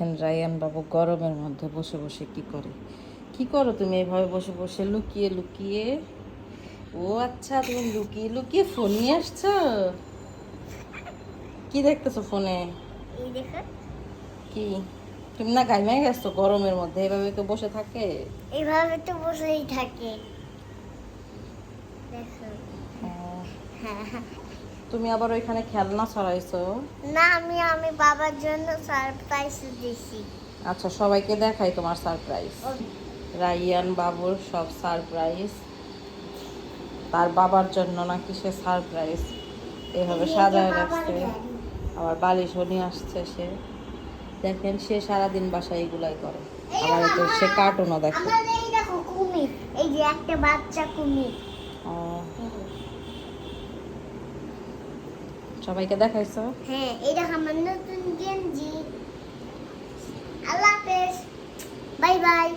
দেখেন রায়ান বাবু গরমের মধ্যে বসে বসে কি করে? কি করো তুমি এইভাবে বসে বসে? লুকিয়ে লুকিয়ে? ও আচ্ছা তুমি লুকিয়ে লুকিয়ে ফোন নিয়ে আসছো? কি দেখতেছো ফোনে? কি? তুমি না গাইমে গেছো গরমের মধ্যে? এভাবে তো বসে থাকে? এইভাবে তো বসেই থাকে। দেখো। হ্যাঁ। তুমি আবার ওইখানে খেলনা ছড়াইছো? না আমি আমি বাবার জন্য সারপ্রাইজ দিছি। আচ্ছা সবাইকে দেখাই তোমার সারপ্রাইজ রাইয়ান বাবুর সব সারপ্রাইজ তার বাবার জন্য নাকি সে সারপ্রাইজ এভাবে সাজায় রাখছে। আবার বালিশও নিয়ে আসছে সে। দেখেন সে সারাদিন বাসায় এগুলাই করে। আবার তো সে কার্টুনও দেখে। এই এই যে একটা বাচ্চা কুমির। ও, সবাইকে দেখাইছো? হ্যাঁ এটা আমার নতুন গেঞ্জি। আল্লাহ হাফেজ। Bye bye.